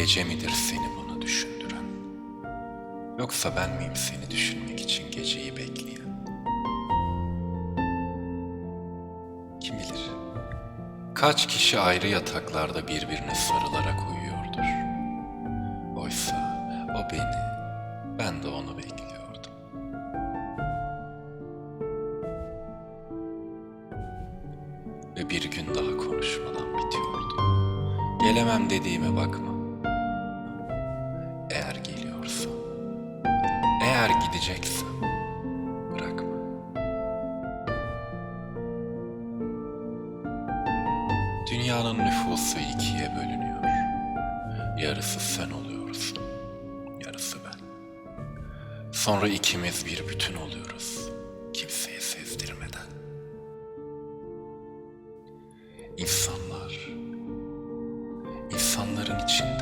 Gece midir seni bunu düşündüren? Yoksa ben miyim seni düşünmek için geceyi bekleyen? Kim bilir? Kaç kişi ayrı yataklarda birbirine sarılarak uyuyordur. Oysa o beni, ben de onu bekliyordum. Ve bir gün daha konuşmadan bitiyordu. Gelemem dediğime bakma. Eğer geliyorsan, eğer gideceksen bırakma. Dünyanın nüfusu ikiye bölünüyor. Yarısı sen oluyorsun, yarısı ben. Sonra ikimiz bir bütün oluyoruz, kimseye sezdirmeden. İnsanlar, insanların içinde